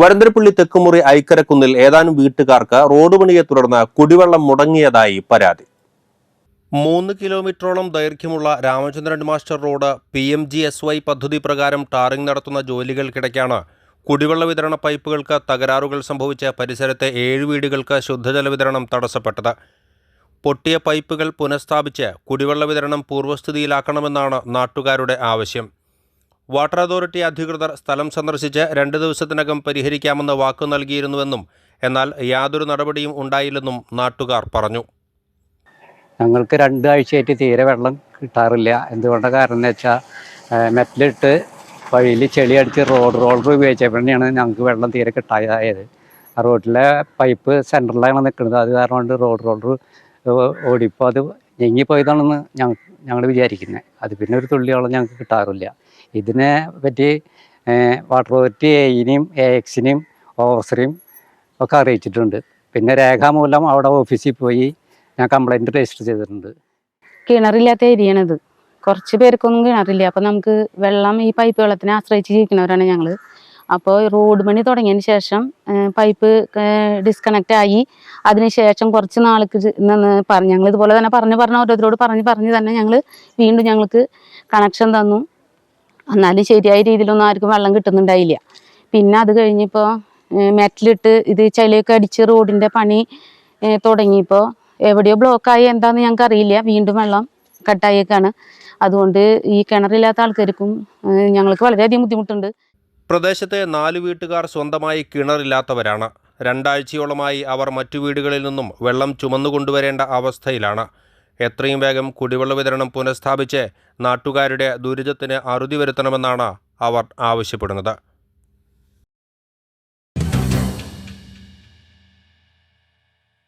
വരന്തരപ്പള്ളി തെക്കുമുറി ഐക്കരക്കുന്നിൽ ഏതാനും വീട്ടുകാർക്ക് റോഡ് പണിയെ തുടർന്ന് കുടിവെള്ളം മുടങ്ങിയതായി പരാതി. മൂന്ന് കിലോമീറ്ററോളം ദൈർഘ്യമുള്ള Ramachandran master road P M G S Y പദ്ധതി പ്രകാരം ടാറിംഗ് നടത്തുന്ന ജോലികൾക്കിടയ്ക്കാണ് കുടിവെള്ള വിതരണ പൈപ്പുകൾക്ക് തകരാറുകൾ സംഭവിച്ച പരിസരത്തെ ഏഴ് വീടുകൾക്ക് ശുദ്ധജല വിതരണം തടസ്സപ്പെട്ടത്. പൊട്ടിയ പൈപ്പുകൾ പുനഃസ്ഥാപിച്ച് കുടിവെള്ള വിതരണം പൂർവസ്ഥിതിയിലാക്കണമെന്നാണ് നാട്ടുകാരുടെ ആവശ്യം. വാട്ടർ അതോറിറ്റി അധികൃതർ സ്ഥലം സന്ദർശിച്ച് രണ്ട് ദിവസത്തിനകം പരിഹരിക്കാമെന്ന് വാക്കു നൽകിയിരുന്നുവെന്നും എന്നാൽ യാതൊരു നടപടിയും ഉണ്ടായില്ലെന്നും നാട്ടുകാർ പറഞ്ഞു. ഞങ്ങൾക്ക് രണ്ടാഴ്ചയായിട്ട് തീരെ വെള്ളം കിട്ടാറില്ല. എന്തുകൊണ്ട കാരണം എന്ന് വെച്ചാൽ മെറ്റലിട്ട് വഴിയിൽ ചെളി അടിച്ച് റോഡ് റോളർ ഉപയോഗിച്ചപ്പോഴാണ് ഞങ്ങൾക്ക് വെള്ളം തീരെ കിട്ടാതായത്. ആ റോഡിലെ പൈപ്പ് സെന്ററിലാണ് നിൽക്കുന്നത്. അത് കാരണം റോഡ് റോളർ ഓടിപ്പോൾ അത് ഞെങ്ങിപ്പോയതാണെന്ന് ഞങ്ങൾ ഞങ്ങൾ വിചാരിക്കുന്നത് അത് പിന്നെ ഒരു തുള്ളിയോളം ഞങ്ങൾക്ക് കിട്ടാറില്ല. ഇതിനെ പറ്റി വാട്ടർ അതോറിറ്റി എയിനെയും എ എക്സിനെയും ഓഫീസറെയും ഒക്കെ അറിയിച്ചിട്ടുണ്ട്. പിന്നെ രേഖാമൂലം അവിടെ ഓഫീസിൽ പോയി ഞാൻ കംപ്ലൈന്റ് രജിസ്റ്റർ ചെയ്തിട്ടുണ്ട്. കിണറില്ലാത്ത ഏരിയയാണിത്. കുറച്ച് പേർക്കൊന്നും കിണറില്ല. അപ്പം നമുക്ക് വെള്ളം ഈ പൈപ്പ് വെള്ളത്തിനെ ആശ്രയിച്ച് ജീവിക്കുന്നവരാണ് ഞങ്ങൾ അപ്പോൾ റോഡ് പണി തുടങ്ങിയതിന് ശേഷം പൈപ്പ് ഡിസ്കണക്റ്റ് ആയി. അതിന് ശേഷം കുറച്ച് നാൾക്ക് നിന്ന് പറഞ്ഞു ഞങ്ങൾ ഇതുപോലെ തന്നെ പറഞ്ഞു പറഞ്ഞ് ഓരോരുത്തരോട് പറഞ്ഞ് പറഞ്ഞ് തന്നെ ഞങ്ങൾ വീണ്ടും ഞങ്ങൾക്ക് കണക്ഷൻ തന്നു. എന്നാലും ശരിയായ രീതിയിലൊന്നും ആർക്കും വെള്ളം കിട്ടുന്നുണ്ടായില്ല. പിന്നെ അത് കഴിഞ്ഞപ്പോൾ മെറ്റലിട്ട് ഇത് ചിലയൊക്കെ അടിച്ച് റോഡിന്റെ പണി തുടങ്ങിയപ്പോൾ എവിടെയോ ബ്ലോക്കായി എന്താണെന്ന് ഞങ്ങൾക്ക് അറിയില്ല. വീണ്ടും വെള്ളം കട്ടായേക്കാണ്. അതുകൊണ്ട് ഈ കിണറില്ലാത്ത ആൾക്കാർക്കും ഞങ്ങൾക്ക് വളരെയധികം ബുദ്ധിമുട്ടുണ്ട്. പ്രദേശത്തെ നാല് വീട്ടുകാർ സ്വന്തമായി കിണറില്ലാത്തവരാണ്. രണ്ടാഴ്ചയോളമായി അവർ മറ്റു വീടുകളിൽ നിന്നും വെള്ളം ചുമന്നുകൊണ്ടുവരേണ്ട അവസ്ഥയിലാണ്. എത്രയും വേഗം കുടിവെള്ള വിതരണം പുനഃസ്ഥാപിച്ച് നാട്ടുകാരുടെ ദുരിതത്തിന് അറുതി വരുത്തണമെന്നാണ് അവർ ആവശ്യപ്പെടുന്നത്